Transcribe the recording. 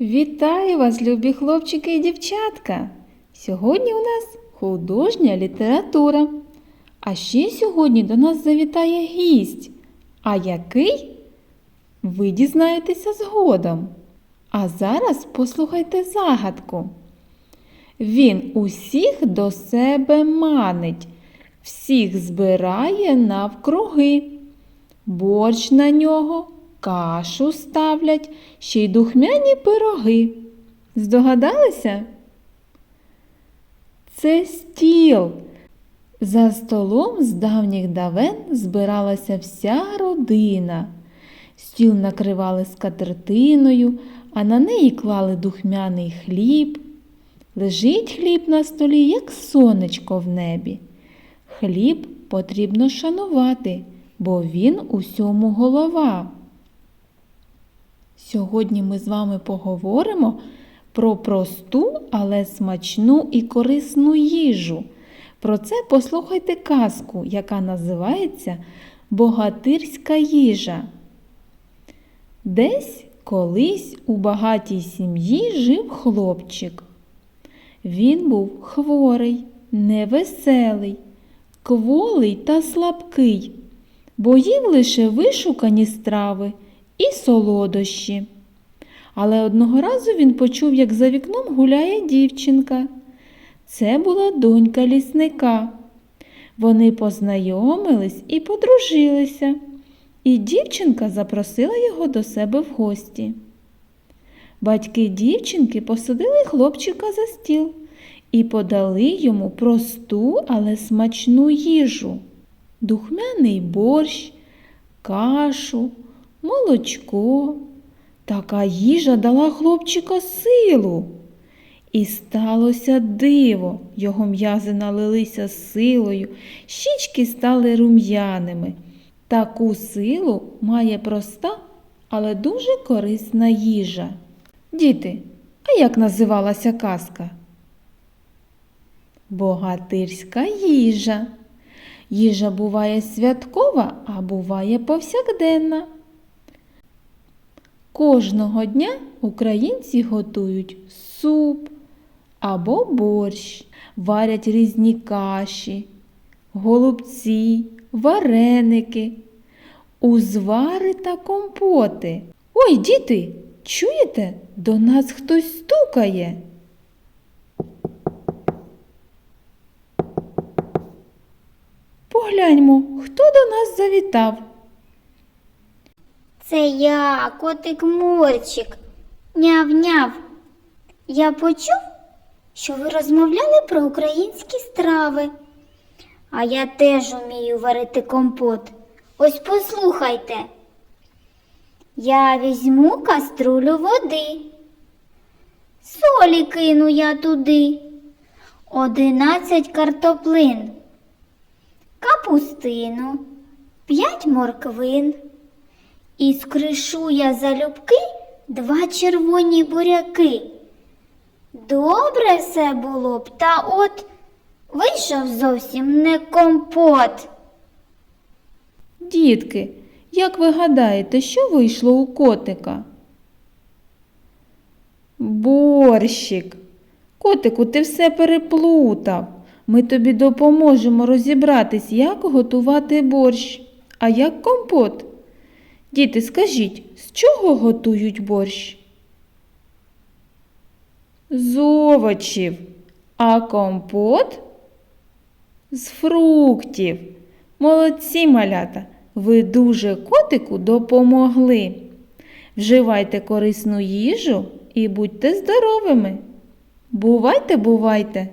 Вітаю вас, любі хлопчики і дівчатка! Сьогодні у нас художня література. А ще сьогодні до нас завітає гість. А який? Ви дізнаєтеся згодом. А зараз послухайте загадку. Він усіх до себе манить, всіх збирає навкруги. Борщ на нього, кашу ставлять, ще й духмяні пироги. Здогадалися? Це стіл. За столом з давніх давен збиралася вся родина. Стіл накривали скатертиною, а на неї клали духмяний хліб. Лежить хліб на столі, як сонечко в небі. Хліб потрібно шанувати, бо він усьому голова. Сьогодні ми з вами поговоримо про просту, але смачну і корисну їжу. Про це послухайте казку, яка називається Богатирська їжа. Десь колись у багатій сім'ї жив хлопчик. Він був хворий, невеселий, кволий та слабкий, бо їв лише вишукані страви і солодощі. Але одного разу він почув, як за вікном гуляє дівчинка. Це була донька лісника. Вони познайомились і подружилися, і дівчинка запросила його до себе в гості. Батьки дівчинки посадили хлопчика за стіл і подали йому просту, але смачну їжу, духмяний борщ, кашу, молочко. Така їжа дала хлопчика силу. І сталося диво, його м'язи налилися силою, щічки стали рум'яними. Таку силу має проста, але дуже корисна їжа. Діти, а як називалася казка? Богатирська їжа. Їжа буває святкова, а буває повсякденна. Кожного дня українці готують суп або борщ, варять різні каші, голубці, вареники, узвари та компоти. Ой, діти, чуєте? До нас хтось стукає. Погляньмо, хто до нас завітав. Це я, котик Мурчик. Няв-няв. Я почув, що ви розмовляли про українські страви. А я теж умію варити компот. Ось послухайте. Я візьму каструлю води. Солі кину я туди. Одинадцять картоплин, капустину, п'ять морквин. І скришу я залюбки два червоні буряки. Добре все було б, та от вийшов зовсім не компот. Дітки, як ви гадаєте, що вийшло у котика? Борщик. Котику, ти все переплутав. Ми тобі допоможемо розібратись, як готувати борщ, а як компот. Діти, скажіть, з чого готують борщ? З овочів, а компот з фруктів. Молодці малята, ви дуже котику допомогли. Вживайте корисну їжу і будьте здоровими. Бувайте, бувайте!